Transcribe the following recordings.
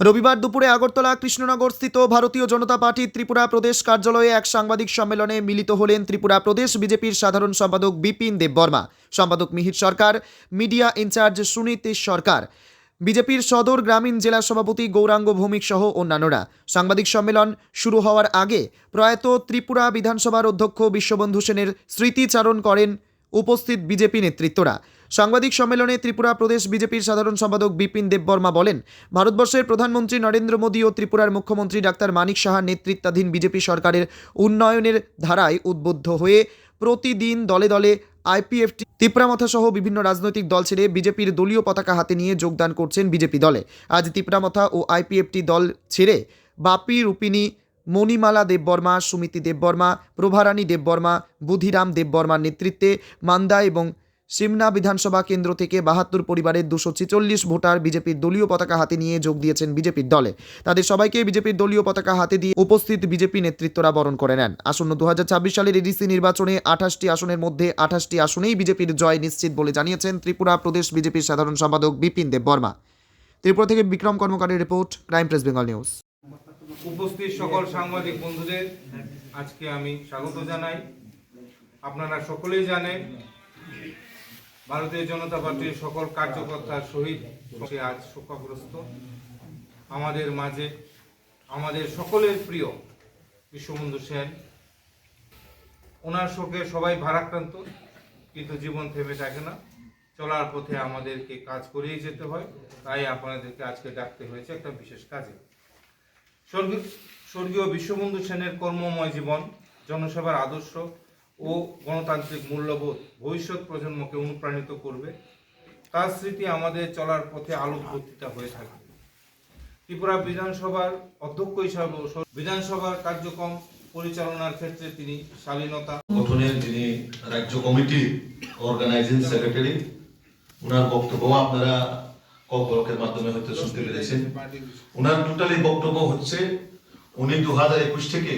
রবিবার দুপুরে আগরতলা কৃষ্ণনগর স্থিত ভারতীয় জনতা পার্টির ত্রিপুরা প্রদেশ কার্যালয়ে এক সাংবাদিক সম্মেলনে মিলিত হলেন ত্রিপুরা প্রদেশ বিজেপির সাধারণ সম্পাদক বিপিন দেববর্মা, সম্পাদক Mihir Sarkar, media in charge Suniti Sarkar, বিজেপির সদর গ্রামীণ জেলা সভাপতি গৌরাঙ্গ ভৌমিক সহ অন্যান্যরা। সাংবাদিক সম্মেলন শুরু হওয়ার আগে প্রয়াত ত্রিপুরা বিধানসভার অধ্যক্ষ বিশ্ববন্ধু সেনের স্মৃতিচারণ করেন উপস্থিত বিজেপি নেতৃত্বরা। সাংবাদিক সম্মেলনে ত্রিপুরা প্রদেশ বিজেপির সাধারণ সম্পাদক বিপিন দেববর্মা বলেন, ভারতবর্ষের প্রধানমন্ত্রী নরেন্দ্র মোদী ও ত্রিপুরার মুখ্যমন্ত্রী ডাক্তার মানিক সাহার নেতৃত্বাধীন বিজেপি সরকারের উন্নয়নের ধারায় উদ্বুদ্ধ হয়ে প্রতিদিন দলে দলে আইপিএফটি তিপ্রামথা সহ বিভিন্ন রাজনৈতিক দল ছেড়ে বিজেপির দলীয় পতাকা হাতে নিয়ে যোগদান করছেন বিজেপি দলে। আজ তিপ্রামথা ও আইপিএফটি দল ছেড়ে বাপি রূপিণী মণিমালা দেববর্মা, সুমিতি দেববর্মা, প্রভারানী দেববর্মা, বুধিরাম দেববর্মার নেতৃত্বে মান্দা এবং সিমনা বিধানসভা কেন্দ্র থেকে বাহাত্তর পরিবারের দুশো ছেচল্লিশ ভোটার বিজেপির দলীয় পতাকা হাতে নিয়ে যোগ দিয়েছেন বিজেপির দলে। তাদের সবাইকে বিজেপির দলীয় পতাকা হাতে দিয়ে উপস্থিত বিজেপি নেতৃত্বরা বরণ করে নেন আসন্ন দুহাজার ছাব্বিশ সালের এডিসি নির্বাচনে আঠাশটি আসনের মধ্যে আঠাশটি আসনেই বিজেপির জয় নিশ্চিত বলে জানিয়েছেন ত্রিপুরা প্রদেশ বিজেপির সাধারণ সম্পাদক বিপিন দেব বর্মা। ত্রিপুরা থেকে Bikram কর্মকারের report, crime press Bengal news. উপস্থিত সকল সাংবাদিক বন্ধুদের, আজকে আমি স্বাগত জানাই। আপনারা সকলেই জানেন ভারতীয় জনতা পার্টির সকল কার্যকর্তার সহিত আজ শোকাগ্রস্ত। আমাদের মাঝে আমাদের সকলের প্রিয় বিশ্ববন্ধু সেন। ওনার শোকে সবাই ভারাক্রান্ত, কিন্তু জীবন থেমে থাকে না। চলার পথে আমাদেরকে কাজ করেই যেতে হয়। তাই আপনাদেরকে আজকে ডাকতে হয়েছে একটা বিশেষ কাজে। স্বর্গীয় বিশ্ববন্ধু সেনের কর্মময় জীবন, জনসেবার আদর্শ ও গণতান্ত্রিক মূল্যবোধ ভবিষ্যৎ প্রজন্মকে অনুপ্রাণিত করবে। তার স্মৃতি আমাদের চলার পথে আলোকবর্তিতা হয়ে থাকে। ত্রিপুরা বিধানসভার অধ্যক্ষ হিসাবে বিধানসভার কার্যক্রম পরিচালনার ক্ষেত্রে তিনি শালীনতা গঠনের যিনি রাজ্য কমিটি অর্গানাইজিং সেক্রেটারি ওনার বক্তব্য আপনারা কক মাধ্যমে হয়তো শুনতে পেরেছেন। ওনার টোটালি বক্তব্য হচ্ছে, উনি দু একুশ থেকে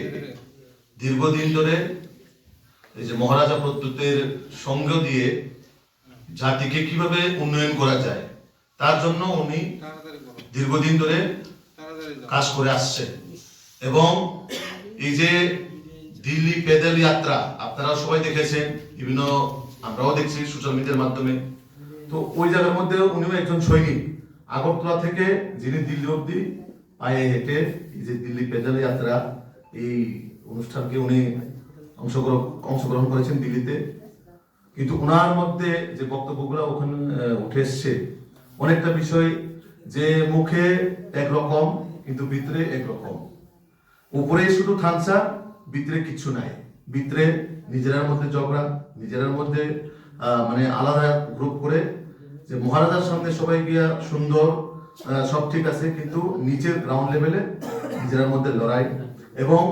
দীর্ঘদিন ধরে এই যে মহারাজা প্রদ্যুতের সঙ্গ দিয়ে জাতিকে কীভাবে উন্নয়ন করা যায়, তার জন্য উনি দীর্ঘদিন ধরে কাজ করে আসছে এবং এই যে দিল্লি পেদল যাত্রা আপনারা সবাই দেখেছেন, বিভিন্ন আমরাও দেখছি সোশ্যাল মিডিয়ার মাধ্যমে। তো ওই জায়গার মধ্যে উনিও একজন সৈনিক। আগরতলা থেকে যিনি দিল্লি অব্দি পায়ে হেঁটে এই যে দিল্লি পেদল যাত্রা, এই অনুষ্ঠানকে উনি অংশগ্রহণ অংশগ্রহণ করেছেন দিল্লিতে। কিন্তু ওনার মধ্যে যে বক্তব্যগুলো ওখানে উঠে এসছে, অনেকটা বিষয় যে মুখে একরকম, কিন্তু ভিতরে একরকম। উপরে শুধু থানসা ভিতরে কিচ্ছু নাই। ভিতরে নিজেরার মধ্যে ঝগড়া, নিজেরার মধ্যে মানে আলাদা গ্রুপ করে যে মহারাজার সামনে সবাই গিয়া সুন্দর সব ঠিক আছে, কিন্তু নিচের গ্রাউন্ড লেভেলে নিজেরার মধ্যে লড়াই। এবং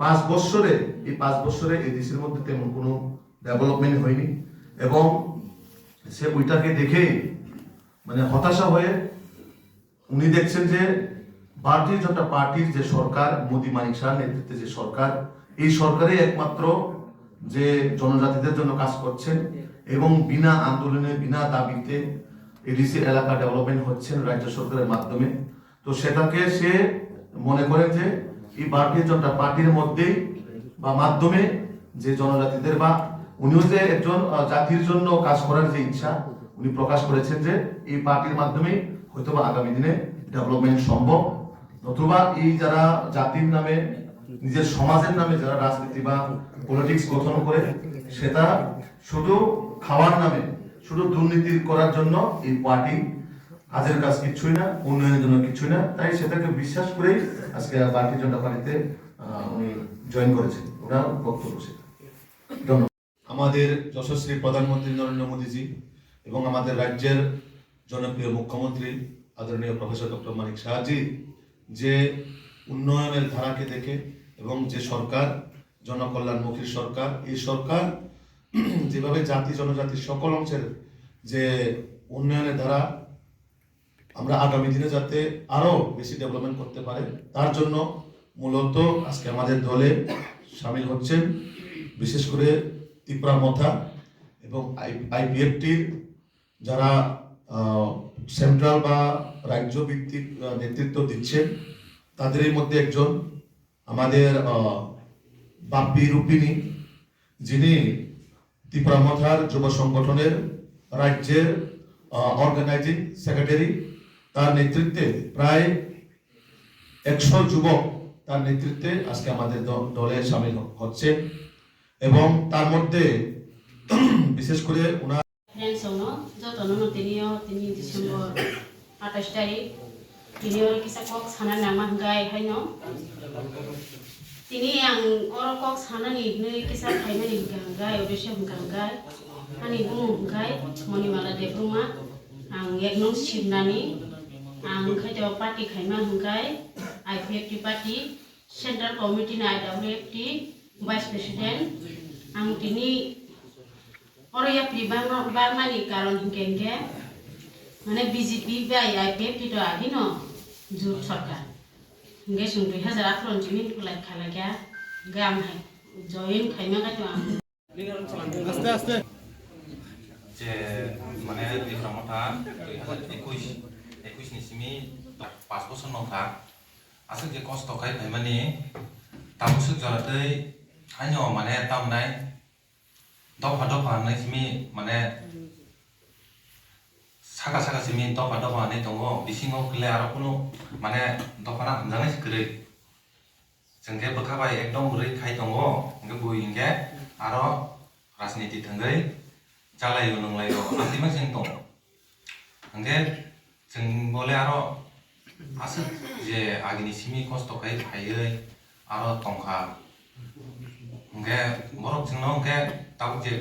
পাঁচ বছরে এই পাঁচ বছরে এই দেশের মধ্যে তেমন কোনো ডেভেলপমেন্ট হয়নি এবং সে ওইটাকে দেখেই মানে হতাশা হয়ে উনি দেখছেন যে ভারতীয় জনতা পার্টির যে সরকার, মোদী মানিক শাহ নেতৃত্বে যে সরকার, এই সরকারই একমাত্র যে জনজাতিদের জন্য কাজ করছেন এবং বিনা আন্দোলনে, বিনা দাবিতে এডিসি এলাকা ডেভেলপমেন্ট হচ্ছেন রাজ্য সরকারের মাধ্যমে। তো সেটাকে সে মনে করে যে এই ভারতীয় জনতা পার্টির মধ্যে বা মাধ্যমে যে জনজাতিদের বা উনিও যে একজন জাতির জন্য কাজ করার যে ইচ্ছা, উনি প্রকাশ করেছেন যে এই পার্টির মাধ্যমে হয়তো বা আগামী দিনে ডেভেলপমেন্ট সম্ভব। নতুবা এই যারা জাতির নামে, নিজের সমাজের নামে যারা রাজনীতি বা পলিটিক্স গঠন করে সেটা শুধু খাওয়ার নামে, শুধু দুর্নীতি করার জন্য এই পার্টি কাজের কাজ কিছুই না, উন্নয়নের জন্য কিছুই না, তাই সেটাকে বিশ্বাস করেই আজকে ভারতীয় জনতা পার্টিতে উনি জয়েন করেছেন। ওনার বক্তব্য সেটা। ধন্যবাদ। আমাদের যশস্বী প্রধানমন্ত্রী নরেন্দ্র মোদীজি এবং আমাদের রাজ্যের জনপ্রিয় মুখ্যমন্ত্রী আদরণীয় প্রফেসর ডক্টর মানিক শাহজি, যে উন্নয়নের ধারাকে দেখে এবং যে সরকার, জনকল্যাণমুখী সরকার, এই সরকার যেভাবে জাতি, জনজাতির সকল অংশের যে উন্নয়নের ধারা আমরা আগামী দিনে যাতে আরও বেশি ডেভেলপমেন্ট করতে পারে, তার জন্য মূলত আজকে আমাদের দলে সামিল হচ্ছেন বিশেষ করে ত্রিপুরা মথা এবং আইপিএফটির যারা সেন্ট্রাল বা রাজ্য ভিত্তিক নেতৃত্ব দিচ্ছেন, তাদেরই মধ্যে একজন আমাদের বাপ্পি রূপিণী, যিনি ত্রিপুরা মথার যুব সংগঠনের রাজ্যের অর্গানাইজিং সেক্রেটারি তার নেতৃত্বে প্রায় একশো যুবক তার নেতৃত্বে আজকে আমাদের দলে সামিল হচ্ছে এবং তার মধ্যে বিশেষ করে ওনার তিনি ওর কক সানা নামান গায়ে হাইন অবশ্যই হুঙ্গান গায় বুম হুঙ্গায় মণিমালা দেবুমা আং এক নং শিবনানি आं खायदाव पार्टी खायमा हंगाय I P F T party central कमिटिनि I W F T vice president आं तिनि Orang pri bang bang mani karon hingkenge মানে BJP by I P F T তো আহি ন জোট সরকার হিংগে সুং দুই হাজার আঠারো জিমিন কুলাই খালা গিয়া গাম হাই জয়েন খাইমা গাইতো আম যে মানে ত্রিপুরা মঠা দুই হাজার একুশ ekuis ni simi to paspo son non ka asik je kos to kai pai mani tam su jor te hanyo mane tam nai to pa to pa nai simi mane saka saka তামনাই দফা দফা নাইসিমি মানে সাকা সাকা সিমি দফা দফা হানাই দङ বিसिङाव গেলে আরো কোনো মানে দফানা হামজাनाय गोरै जोंगे बोखाबाय एकदम रै खाय दङ ओंगे बुइंगे आरो राजनीति थोंगै जालायो नंलायो आंदिमा जों दङ ओंगे जों बले आरो आसो जे आगिनि सिमि खस्थ' खाय थायै आरो तंखा ओंगे बरफ जोंनाव ओंगे दाउ जे